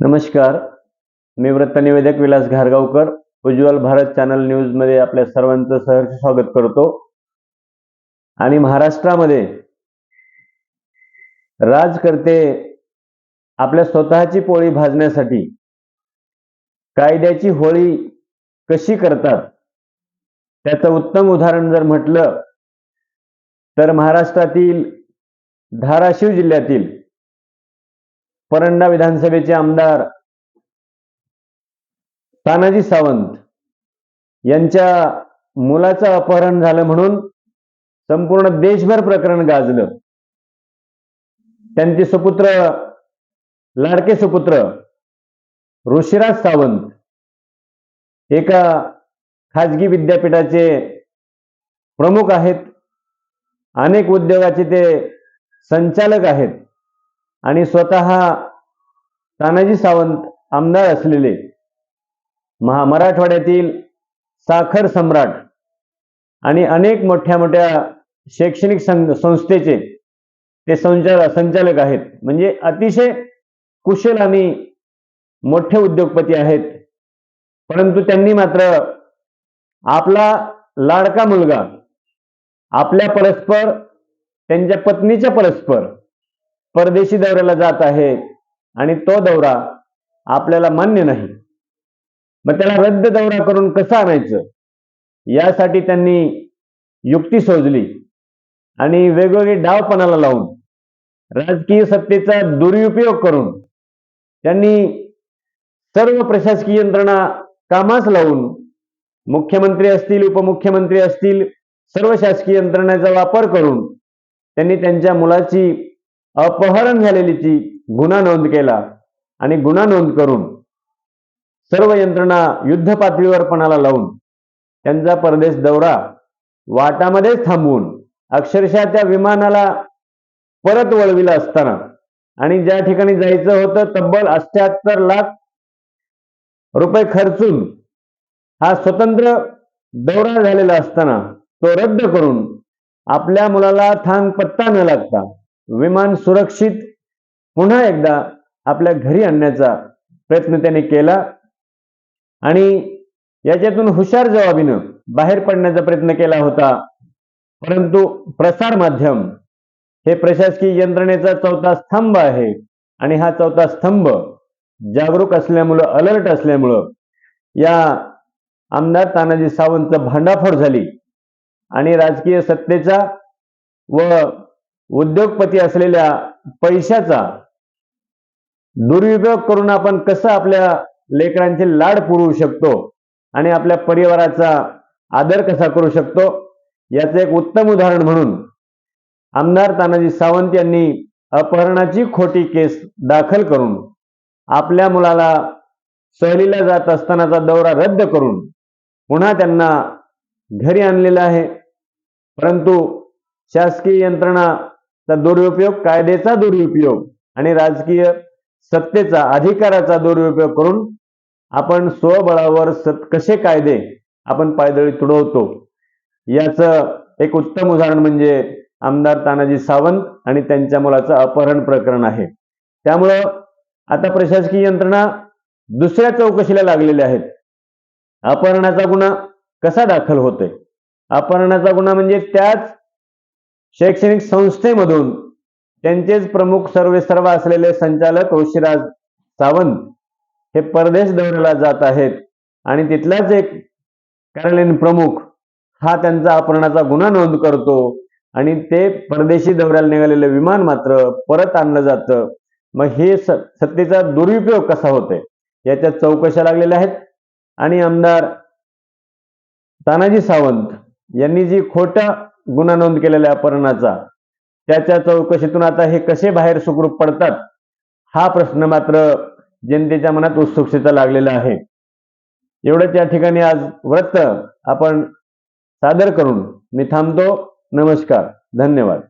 नमस्कार. मी वृत्त निवेदक विलास घारगावकर उज्ज्वल भारत चॅनल न्यूजमध्ये आपल्या सर्वांचं सहर्ष स्वागत करतो. आणि महाराष्ट्रामध्ये राजकर्ते आपल्या स्वतःची पोळी भाजण्यासाठी कायद्याची होळी कशी करतात त्याचं उत्तम उदाहरण जर म्हटलं तर महाराष्ट्रातील धाराशिव जिल्ह्यातील परंडा विधानसभेचे आमदार तानाजी सावंत यांच्या मुलाचं अपहरण झालं म्हणून संपूर्ण देशभर प्रकरण गाजलं. त्यांचे सुपुत्र लाडके सुपुत्र ऋषिराज सावंत एका खाजगी विद्यापीठाचे प्रमुख आहेत. अनेक उद्योगाचे ते संचालक आहेत. आणि स्वतः तानाजी सावंत आमदार असलेले महा मराठवाड्यातील साखर सम्राट आणि अनेक मोठ्या मोठ्या शैक्षणिक सं संस्थेचे ते संचाल संचालक आहेत. म्हणजे अतिशय कुशल आणि मोठे उद्योगपती आहेत. परंतु त्यांनी मात्र आपला लाडका मुलगा आपल्या परस्पर त्यांच्या पत्नीच्या परस्पर परदेशी दौऱ्याला जात आहे आणि तो दौरा आपल्याला मान्य नाही. मग त्याला रद्द दौरा करून कसं आणायचं? यासाठी त्यांनी युक्ती सोजली आणि वेगवेगळी डावपणाला लावून राजकीय सत्तेचा दुरुपयोग करून त्यांनी सर्व प्रशासकीय यंत्रणा कामास लावून मुख्यमंत्री असतील उपमुख्यमंत्री असतील सर्व शासकीय यंत्रणाचा वापर करून त्यांनी त्यांच्या मुलाची अपहरण झालेलीची गुन्हा नोंद केला आणि गुन्हा नोंद करून सर्व यंत्रणा युद्ध पातळीवर पणाला लावून त्यांचा परदेश दौरा वाटामध्येच थांबवून अक्षरशः त्या विमानाला परत वळविला असताना आणि ज्या ठिकाणी जायचं होतं तब्बल अष्ट्याहत्तर लाख रुपये खर्चून हा स्वतंत्र दौरा झालेला असताना तो रद्द करून आपल्या मुलाला थांग पत्ता न लागता विमान सुरक्षित पुन्हा एकदा आपल्या घरी आणण्याचा प्रयत्न त्याने केला. आणि याच्यातून हुशार जवाबीनं बाहेर पडण्याचा प्रयत्न केला होता. परंतु प्रसार माध्यम हे प्रशासकीय यंत्रणेचा चौथा स्तंभ आहे. आणि हा चौथा स्तंभ जागरूक असल्यामुळं अलर्ट असल्यामुळं या आमदार तानाजी सावंत भांडाफोड झाली. आणि राजकीय सत्तेचा व उद्योगपती असलेल्या पैशाचा दुरुपयोग करून आपण कसं आपल्या लेकरांचे लाड पुरवू शकतो आणि आपल्या परिवाराचा आदर कसा करू शकतो याचं एक उत्तम उदाहरण म्हणून आमदार तानाजी सावंत यांनी अपहरणाची खोटी केस दाखल करून आपल्या मुलाला सहलीला जात असतानाचा दौरा रद्द करून पुन्हा त्यांना घरी आणलेला आहे. परंतु शासकीय यंत्रणा तर दुरुपयोग कायद्याचा दुरुपयोग आणि राजकीय सत्तेचा अधिकाराचा दुरुपयोग करून आपण स्वबळावर सत कसे कायदे आपण पायदळी तुडवतो? याचं एक उत्तम उदाहरण म्हणजे आमदार तानाजी सावंत आणि त्यांच्या मुलाचं अपहरण प्रकरण आहे. त्यामुळं आता प्रशासकीय यंत्रणा दुसऱ्या चौकशीला लागलेल्या आहेत. अपहरणाचा गुन्हा कसा दाखल होतोय? अपहरणाचा गुन्हा म्हणजे त्याच शैक्षणिक संस्थेमधून त्यांचेच प्रमुख सर्वे सर्व असलेले संचालक ऋषिराज सावंत हे परदेश दौऱ्याला जात आहेत. आणि तिथलाच एक कार्यालयीन प्रमुख हा त्यांचा अपहरणाचा गुन्हा नोंद करतो. आणि ते परदेशी दौऱ्याला निघालेलं विमान मात्र परत आणलं जातं. मग हे स सत्तेचा दुरुपयोग कसा होतोय? याच्या चौकशा लागलेल्या आहेत. आणि आमदार तानाजी सावंत यांनी जी खोटा गुन्हा नोंद केलेल्या अपहरणाचा. त्याच्या चौकशीतून आता हे कसे बाहेर सुखरूप पडतात? हा प्रश्न मात्र जनतेच्या मनात उत्सुकतेचा लागलेला आहे. एवढंच या ठिकाणी आज व्रत आपण सादर करून मी थांबतो. नमस्कार. धन्यवाद.